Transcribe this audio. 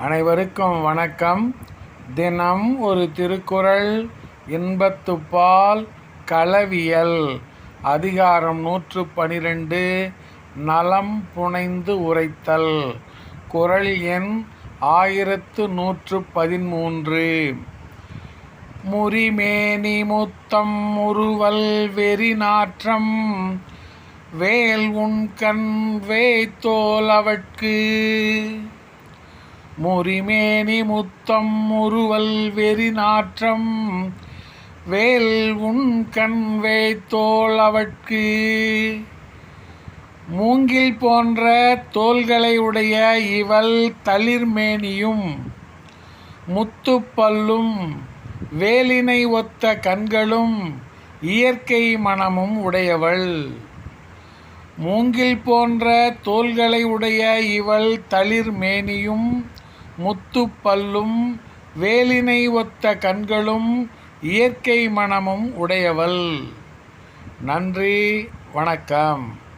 அனைவருக்கும் வணக்கம். தினம் ஒரு திருக்குறள் இன்பத்துப்பால் களவியல் அதிகாரம் நூற்று பனிரெண்டு நலம் புனைந்து உரைத்தல். குறள் எண் ஆயிரத்து நூற்று பதிமூன்று. முறிமேனி முத்தம் முறுவல் வெறி நாற்றம். வேல் உண்கண் வேய்த்தோல் அவட்கு. முறிமேனி முத்தம் முறுவல் வெறி நாற்றம். வேல் உன் கண் வேய்த்தோல் அவட்கு. மூங்கில் போன்ற தோள்களை உடைய இவள் தளிர்மேனியும் முத்துப்பல்லும் வேலினை ஒத்த கண்களும் இயற்கை மனமும் உடையவள். மூங்கில் போன்ற தோள்களை உடைய இவள் தளிர்மேனியும் முத்துப்பல்லும் வேலினை ஒத்த கண்களும் இயற்கை மனமும் உடையவள். நன்றி வணக்கம்.